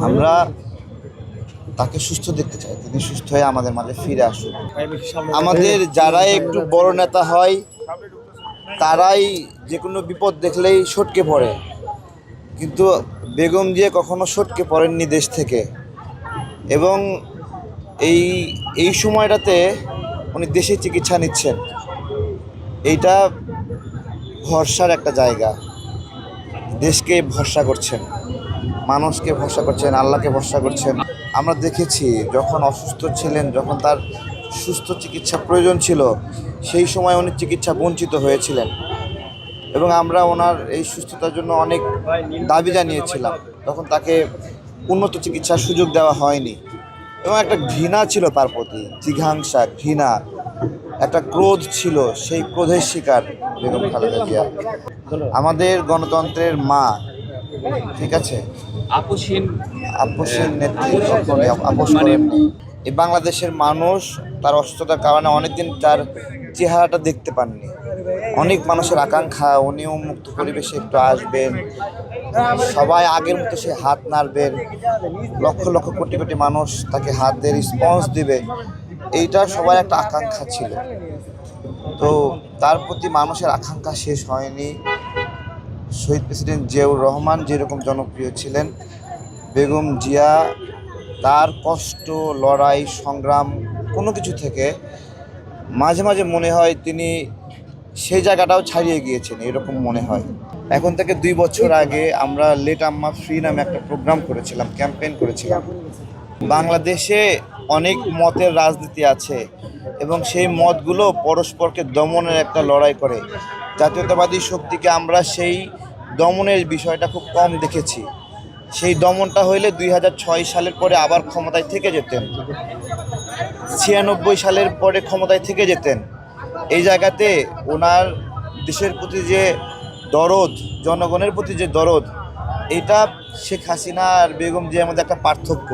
আমরা তাকে সুস্থ দেখতে চাই তিনি সুস্থ হয়ে আমাদের মাঝে ফিরে আসুন আমাদের যারাই একটু বড় নেতা হয় তারাই যে কোনো বিপদ দেখলেই সটকে পড়ে। কিন্তু বেগম দিয়ে কখনো সটকে পড়েননি দেশ থেকে। এবং এই এই সময়টাতে উনি দেশে চিকিৎসা নিচ্ছেন। এইটা ভরসার একটা জায়গা। দেশকে ভরসা করছেন। মানুষকে ভরসা করছেন, আল্লাহকে ভরসা করছেন। আমরা দেখেছি যখন অসুস্থ ছিলেন, যখন তার সুস্থ চিকিৎসা প্রয়োজন ছিল, সেই সময় উনি চিকিৎসা বঞ্চিত হয়েছিলেন। এবং আমরা ওনার এই সুস্থতার জন্য অনেক দাবি জানিয়েছিলাম। তখন তাকে উন্নত চিকিৎসার সুযোগ দেওয়া হয়নি। এবং একটা ঘৃণা ছিল তার প্রতি, জিঘাংসা, ঘৃণা। একটা ক্রোধ ছিল, সেই ক্রোধের শিকার বেগম খালেদা জিয়া। আমাদের গণতন্ত্রের মা ঠিক আছে। আপোষ করেননি এই বাংলাদেশের মানুষ তার অসুস্থতার কারণে অনেকদিন তার চেহারাটা দেখতে পাননি। অনেক মানুষের আকাঙ্ক্ষা উনিও মুক্ত পরিবেশে একটু আসবেন। সবাই আগের মতো সে হাত নাড়বেন। লক্ষ লক্ষ কোটি কোটি মানুষ তাকে হাত দিয়ে রেসপন্স দিবে। এইটা সবার একটা আকাঙ্ক্ষা ছিল। তো তার প্রতি মানুষের আকাঙ্ক্ষা শেষ হয়নি। শহীদ প্রেসিডেন্ট জিয়াউর রহমান যেরকম জনপ্রিয় ছিলেন, বেগম জিয়া, তার কষ্ট, লড়াই, সংগ্রাম, কোনো কিছু থেকে মাঝে মাঝে মনে হয় তিনি সেই জায়গাটাও ছাড়িয়ে গিয়েছেন, এরকম মনে হয়। এখন থেকে দুই বছর আগে আমরা লেট আম্মা ফ্রি নামে একটা প্রোগ্রাম করেছিলাম, ক্যাম্পেইন করেছিলাম। বাংলাদেশে অনেক মতের রাজনীতি আছে এবং সেই মতগুলো পরস্পরকে দমনের একটা লড়াই করে। জাতীয়তাবাদী শক্তিকে আমরা সেই দমনের বিষয়টা খুব কম দেখেছি। সেই দমনটা হইলে দুই হাজার ছয় সালের পরে আবার ক্ষমতায় থেকে যেতেন। ছিয়ানব্বই সালের পরে ক্ষমতায় থেকে যেতেন। এই জায়গাতে ওনার দেশের প্রতি যে দরদ, জনগণের প্রতি যে দরদ, এটা শেখ হাসিনা আর বেগম যে আমাদের একটা পার্থক্য।